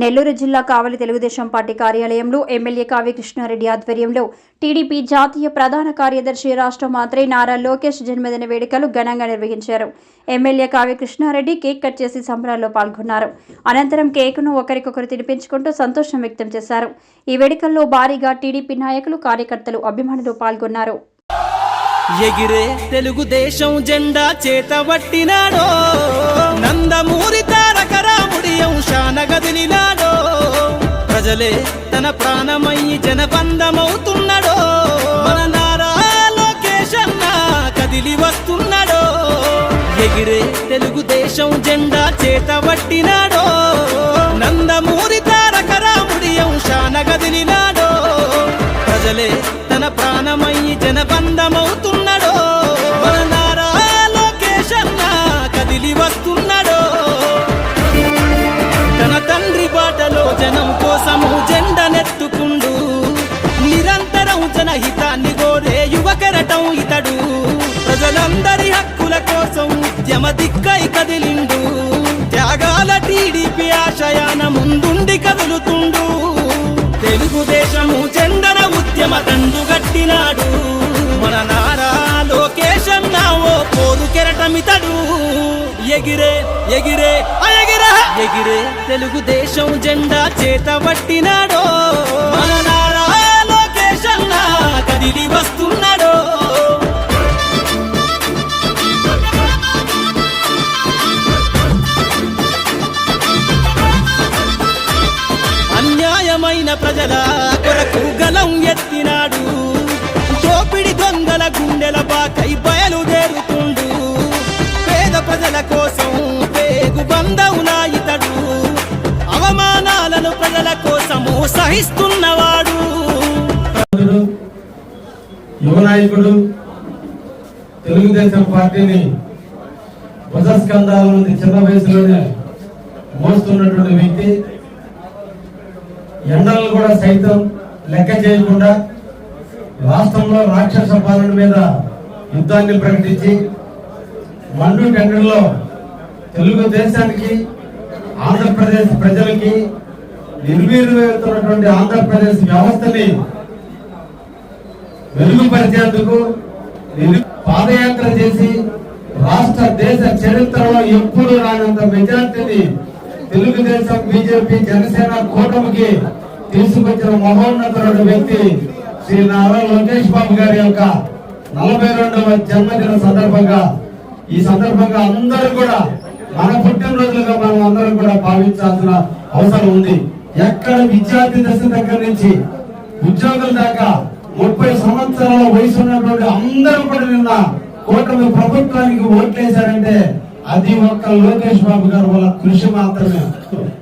నెల్లూరు జిల్లా కావలి తెలుగుదేశం పార్టీ కార్యాలయంలో ఎమ్మెల్యే కావ్య కృష్ణారెడ్డి ఆధ్వర్యంలో టీడీపీ జాతీయ ప్రధాన కార్యదర్శి రాష్ట్ర మంత్రి నారా లోకేష్ జన్మదిన వేడుకలు ఘనంగా నిర్వహించారు. MLA Kavya Krishna Reddy cake cut చేసి సంబరాల్లో పాల్గొన్నారు. అనంతరం కేకును ఒకరికొకరు తినిపించుకుంటూ సంతోషం వ్యక్తం చేశారు. ఈ వేడుకల్లో భారీగా టీడీపీ నాయకులు కార్యకర్తలు అభిమానులు పాల్గొన్నారు. ఎగిరే తెలుగుదేశం జెండా చేతబట్టినాడో నందమూరి తారక రాముడి అంశాన గదిలినాడో ప్రజలే తన ప్రాణమయ్యి జనబంధమవుతున్నాడో. మన నారా లోకేశన్న కదిలి వస్తున్నాడో. ఎగిరే తెలుగుదేశం జెండా చేతబట్టినాడో నందమూరి తారక రాముడి అంశాన గదిలినాడో ప్రజలే తన ప్రాణమయ్యి జన జనం కోసము జెండనెత్తుకుండు నిరంతరం జనహితాన్ని కోరే యువకరటం ఇతడు. ప్రజలందరి హక్కుల కోసం ఉద్యమ దిక్కై కదిలిండు. త్యాగాల టీడీపీ ఆశయాన ముందుండి కదులుతుండు. తెలుగుదేశము జెండన ఉద్యమ తండు గట్టినాడు మన నారా లోకేశం ఓ పోరు కెరటమితడు. ఎగిరే ఎగిరే ఎగిరే ఎగిరే తెలుగుదేశం జెండా నారా లోకేశన్న కదిలి వస్తున్నాడో. అన్యాయమైన ప్రజల కొరకు గలం ఎత్తినాడు. పొందవునా ఇతడు. అవమానాలను ప్రజల కోసము సహిస్తున్నవాడు. యువనాయకుడు తెలుగుదేశం పార్టీని భుజస్కంధాల నుండి చిన్న వయసులోనే మోస్తున్నటువంటి వ్యక్తి. ఎండలను కూడా సైతం లెక్క చేయకుండా రాష్ట్రంలో రాక్షస పాలన మీద యుద్ధాన్ని ప్రకటించి మండు టెండర్లో తెలుగుదేశానికి ఆంధ్రప్రదేశ్ ప్రజలకి నిర్వీర్యమవుతున్నటువంటి ఆంధ్రప్రదేశ్ వ్యవస్థని మెరుగుపరిచేందుకు పాదయాత్ర చేసి రాష్ట్ర దేశ చరిత్రలో ఎప్పుడు రానంత మెజార్టీని తెలుగుదేశం బీజేపీ జనసేన కూటమికి తీసుకొచ్చిన మహోన్నతుడు వ్యక్తి శ్రీ నారా లోకేష్ బాబు గారి యొక్క నలభై రెండవ జన్మదిన సందర్భంగా ఈ సందర్భంగా అందరూ కూడా మన పుట్టినరోజులుగా మనం అందరం కూడా భావించాల్సిన అవసరం ఉంది. ఎక్కడ విద్యార్థి దశ దగ్గర నుంచి ఉద్యోగుల దాకా ముప్పై సంవత్సరాల వయసు ఉన్నటువంటి అందరూ కూడా నిన్న కూటమి ప్రభుత్వానికి ఓట్లేశారంటే అది ఒక్క లోకేష్ బాబు గారు వాళ్ళ కృషి మాత్రమే.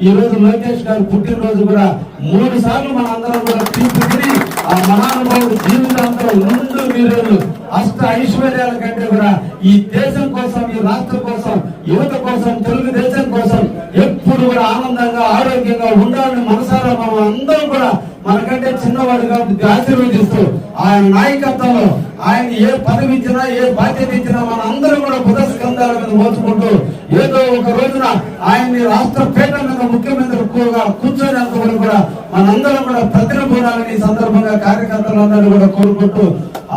ఈ రోజు లోకేష్ గారు పుట్టినరోజు కూడా మూడు సార్లు మన అందరం కూడా తీసుకుని ఆ మహానుభావుడు జీవితాంతం ముందు మీరు అష్ట ఐశ్వర్యాల కంటే కూడా ఈ దేశం కోసం ఈ రాష్ట్రం కోసం యువత కోసం తెలుగుదేశం కోసం ఎప్పుడు కూడా ఆనందంగా ఆరోగ్యంగా ఉండాలని మనసారా మనం అందరం కూడా మనకంటే చిన్నవాడు కాబట్టి ఆశీర్వదిస్తూ ఆయన నాయకత్వంలో ఆయన ఏ పదవి ఇచ్చినా ఏ బాధ్యత ఇచ్చినా మన అందరం కూడా పురస్కంధాల మీద మోచుకుంటూ ఏదో ఒక రోజున ఆయన్ని రాష్ట్ర పేట మీద ముఖ్యమంత్రి కూర్చొని కూర్చోనేంత కూడా మనందరం కూడా ప్రతినపడాలని ఈ సందర్భంగా కార్యకర్తలందరూ కూడా కోరుకుంటూ